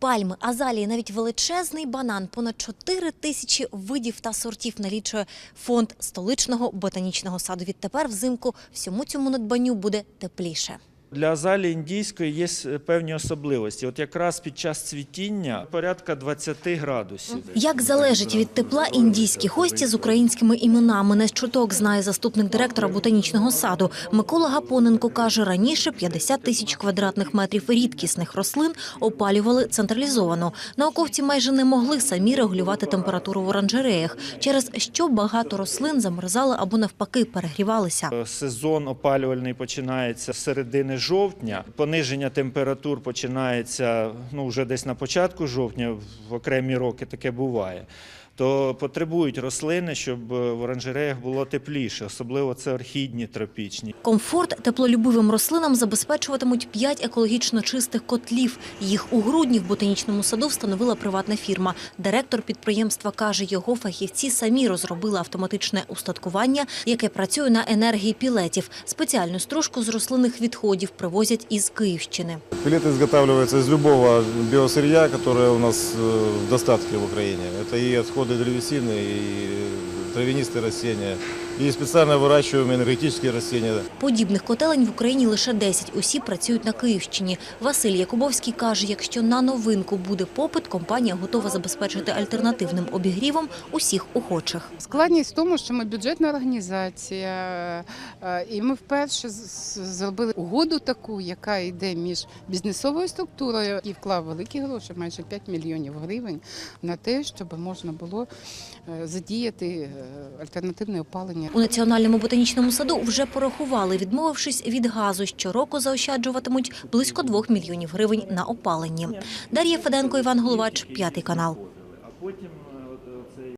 Пальми, азалії, навіть величезний банан. Понад 4 тисячі видів та сортів налічує фонд столичного ботанічного саду. Відтепер взимку всьому цьому надбанню буде тепліше. Для азалії індійської є певні особливості. От якраз під час цвітіння порядка 20 градусів. Як залежить від тепла індійські гості з українськими іменами, не чуток знає заступник директора ботанічного саду. Микола Гапоненко каже, раніше 50 тисяч квадратних метрів рідкісних рослин опалювали централізовано. Науковці майже не могли самі регулювати температуру в оранжереях, через що багато рослин замерзали або навпаки перегрівалися. Е, Сезон опалювальний починається з середини жовтня. Пониження температур починається ну, вже десь на початку жовтня, в окремі роки таке буває То потребують рослини, щоб е, в оранжереях було тепліше, особливо це орхідні тропічні. Комфорт теплолюбивим рослинам забезпечуватимуть п'ять екологічно чистих котлів. Їх у грудні в ботанічному саду встановила приватна фірма. Директор підприємства каже, його фахівці самі розробили автоматичне устаткування, яке працює на енергії пілетів. Спеціальну стружку з рослинних відходів привозять із Київщини. Пилет изготавливается из любого биосырья, которое у нас э, в достатке в Украине. Это и відходи отходы древесины, и травянистые растения, и специально выращиваемые энергетические растения. Подібних котелень в Україні лише 10. Усі працюють на Київщині. Василь Якубовський каже, якщо на новинку буде попит, компанія готова забезпечити альтернативним обігрівом усіх охочих. Складність в тому, що ми бюджетна організація, е, і ми вперше з- з- зробили угоду таку, яка йде між бізнесовою структурою і вклав великі гроші, майже 5 мільйонів гривень, на те, щоб можна було е, задіяти е, альтернативне опалення. У національному ботанічному саду вже порахували, відмовившись від газу, щороку заощаджуватимуть близько 2 мільйонів гривень на опаленні. Дар'я Феденко, Іван Головач, п'ятий канал.